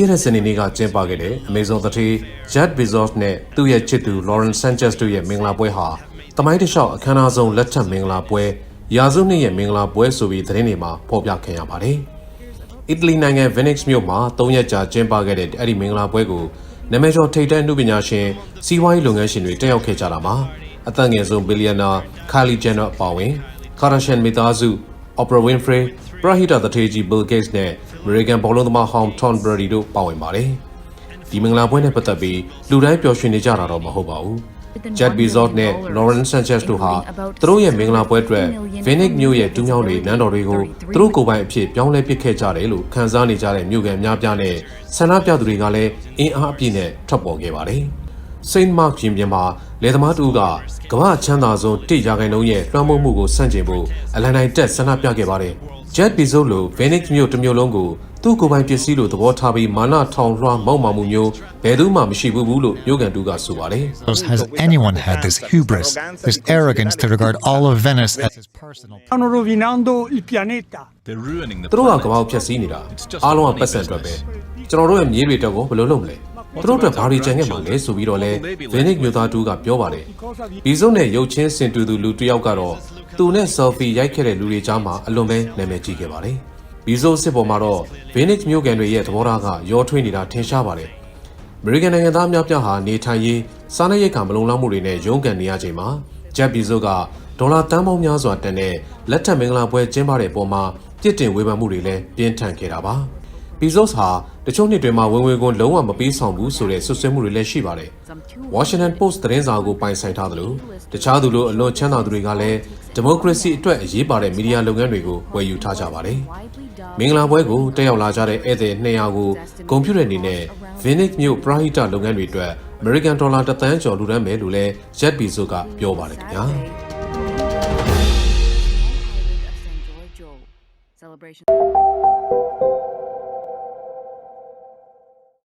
ခဲ့တဲ့စနေနေ့ကကျင်းပခဲ့တဲ့ Amazon သတိ Jeff Bezos နဲ့သူ့ရဲ့ချစ်သူ Lauren Sanchez တို့ရဲ့မင်္ဂလာပွဲဟာတမိုင်းတစ်လျှောက်အခမ်းအနားဆုံးလက်ထပ်မင်္ဂလာပွဲရာစုနှစ်ရဲ့မင်္ဂလာပွဲဆိုပြီးသတင်းတွေမှာဖော်ပြခင်ရပါတယ်။အီတလီနိုင်ငံ Venice မြို့မှာ၃ရက်ကြာကျင်းပခဲ့တဲ့အဲ့ဒီမင်္ဂလာပွဲကိုနာမည်ကျော်ထိပ်တန်းအမှုပညာရှင်စီးပွားရေးလုပ်ငန်းရှင်တွေတက်ရောက်ခဲ့ကြတာမှာအသက်ငယ်ဆုံးဘီလီယံနာ Kylie Jenner အပါအဝင် Kardashian မိသားစု Oprah Winfrey ပရဟိတသထေးကြီး Bill Gates နဲ့ American ဘောလုံးသမားဟောင်း Tom Brady တို့ပါဝင်ပါတယ်။ဒီမင်္ဂလာပွဲနဲ့ပတ်သက်ပြီးလူတိုင်းပျော်ရွှင်နေကြတာတော့မဟုတ်ပါဘူး။ Jeff Bezos နဲ့ Lauren Sanchez တို့ဟာသူတို့ရဲ့မင်္ဂလာပွဲအတွက် Venice မြို့ရဲ့တူးမြောင်းတွေနန်းတော်တွေကိုသူတို့ကိုယ်ပိုင်အဖြစ်ပြောင်းလဲပစ်ခဲ့ကြတယ်လို့ခန်းစားနေကြတဲ့မြို့ကန်များပြားနဲ့ဆန္ဒပြသူတွေကလည်းအင်အားအပြည့်နဲ့ထွက်ပေါ်ခဲ့ပါတယ်။ Saint Mark ရင်ပြင်မှာ လယ်သမားတူကကမ္ဘာချမ်းသာဆုံးတိရာခိုင်နှုန်းရဲ့လွှမ်းမိုးမှုကိုစန့်ကျင်ဖို့အလန်တိုင်းတက်ဆန္ဒပြခဲ့ပါတယ်။ Jeff Bezos လို Venice မြို့တစ်မြို့လုံးကိုသူ့ကိုယ်ပိုင်ပစ္စည်းလိုသဘောထားပြီးမာနထောင်လွှားမောက်မာမှုမျိုးဘယ်သူမှမရှိဘူးဘူးလို့မြို့ကန်တူကဆိုပါတယ်။ Has anyone had this hubris, this arrogance to regard all of Venice as his personal Stanno rovinando il pianeta. They're ruining the သူတို့ကကမ္ဘာကိုဖျက်ဆီးနေတာအားလုံးကပတ်စံအတွက်ပဲကျွန်တော်တို့ရဲ့မြေတွေတော့ကိုဘယ်လိုလုပ်မလဲ သူတို့အတွက်ဘာတွေကြံခဲ့မှာလဲဆိုပြီးတော့လဲဗင်းနစ်မျိုးသားတူကပြောပါတယ်ဘီဇုနဲ့ရုပ်ချင်းစင်တူသူလူတစ်ယောက်ကတော့သူနဲ့ selfie ရိုက်ခဲ့တဲ့လူတွေကြားမှာအလွန်ပဲနာမည်ကြီးခဲ့ပါတယ်ဘီဇုစစ်ပေါ်မှာတော့ဗင်းနစ်မျိုးကန်တွေရဲ့သဘောထားကရောထွေးနေတာထင်ရှားပါတယ်အမေရိကန်နိုင်ငံသားအများပြားဟာနေထိုင်ရေးစားနပ်ရိက္ခာမလုံလောက်မှုတွေနဲ့ရုန်းကန်နေရချိန်မှာဂျက်ဘီဇုကဒေါ်လာတန်ပေါင်းများစွာတန်တဲ့လက်ထပ်မင်္ဂလာပွဲကျင်းပတဲ့ပုံမှာပြစ်တင်ဝေဖန်မှုတွေလည်းပြင်းထန်ခဲ့တာပါ။ Bezos ဟာတချို့နှစ်တွေမှာဝင်ဝင်ကိုလုံးဝမပေးဆောင်ဘူးဆိုတဲ့ဆွဆွဲမှုတွေလည်းရှိပါတယ်။ Washington Post သတင်းစာကိုပိုင်ဆိုင်ထားသလိုတခြားသူလိုအလွန်ချမ်းသာသူတွေကလည်းဒီမိုကရေစီအတွက်အရေးပါတဲ့မီဒီယာလုပ်ငန်းတွေကိုဝယ်ယူထားကြပါတယ်။မင်္ဂလာပွဲကိုတက်ရောက်လာကြတဲ့ဧည့်သည်200ကိုဂုဏ်ပြုတဲ့အနေနဲ့ Venice မြို့ပရာဟိတလုပ်ငန်းတွေအတွက် American Dollar တသန်းကျော်လူဒန်းမယ်လို့လည်း Jet Bezos ကပြောပါတယ်ခင်ဗျာ။ Island of San Giorgio celebration.